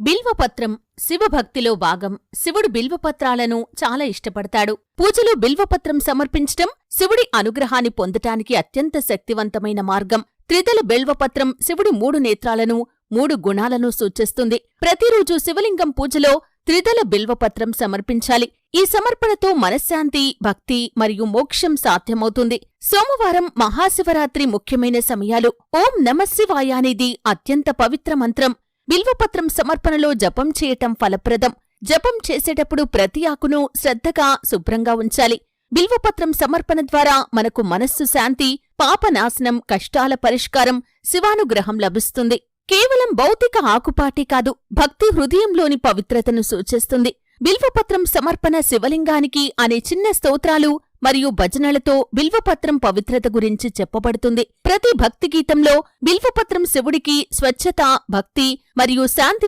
బిల్వపత్రం శివభక్తిలో భాగం. శివుడు బిల్వపత్రాలను చాలా ఇష్టపడతాడు. పూజలో బిల్వపత్రం సమర్పించటం శివుడి అనుగ్రహాన్ని పొందటానికి అత్యంత శక్తివంతమైన మార్గం. త్రిదల బిల్వపత్రం శివుడి మూడు నేత్రాలను మూడు గుణాలను సూచిస్తుంది. ప్రతిరోజు శివలింగం పూజలో త్రిదల బిల్వపత్రం సమర్పించాలి. ఈ సమర్పణతో మనశ్శాంతి భక్తి మరియు మోక్షం సాధ్యమవుతుంది. సోమవారం మహాశివరాత్రి ముఖ్యమైన సమయాలు. ఓం నమశివాయానిది అత్యంత పవిత్ర మంత్రం. బిల్వపత్రం సమర్పణలో జపం చేయటం ఫలప్రదం. జపం చేసేటప్పుడు ప్రతి ఆకును శ్రద్ధగా శుభ్రంగా ఉంచాలి. బిల్వపత్రం సమర్పణ ద్వారా మనకు మనస్సు శాంతి పాపనాశనం కష్టాల పరిష్కారం శివానుగ్రహం లభిస్తుంది. కేవలం భౌతిక ఆకుపాటి కాదు భక్తి హృదయంలోని పవిత్రతను సూచిస్తుంది. బిల్వపత్రం సమర్పణ శివలింగానికి అనే చిన్న స్తోత్రాలు మరియు భజనలతో బిల్వపత్రం పవిత్రత గురించి చెప్పబడుతుంది. ప్రతి భక్తి గీతంలో బిల్వపత్రం శివుడికి స్వచ్ఛత భక్తి మరియు శాంతి